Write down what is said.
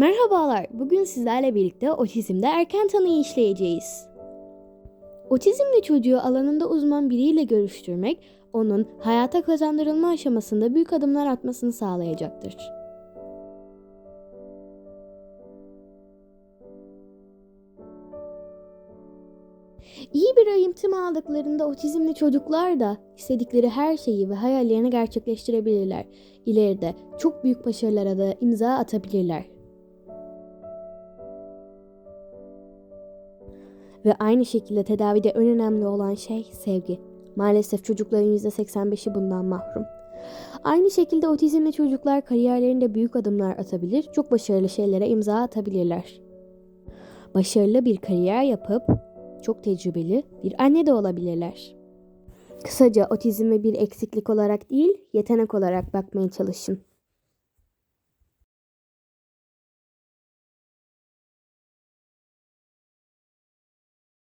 Merhabalar, bugün sizlerle birlikte otizmde erken tanıyı işleyeceğiz. Otizmli çocuğu alanında uzman biriyle görüştürmek, onun hayata kazandırılma aşamasında büyük adımlar atmasını sağlayacaktır. İyi bir eğitim aldıklarında otizmli çocuklar da istedikleri her şeyi ve hayallerini gerçekleştirebilirler. İleride çok büyük başarılara da imza atabilirler. Ve aynı şekilde tedavide en önemli olan şey sevgi. Maalesef çocukların %85'i bundan mahrum. Aynı şekilde otizmli çocuklar kariyerlerinde büyük adımlar atabilir, çok başarılı şeylere imza atabilirler. Başarılı bir kariyer yapıp çok tecrübeli bir anne de olabilirler. Kısaca otizme bir eksiklik olarak değil, yetenek olarak bakmaya çalışın.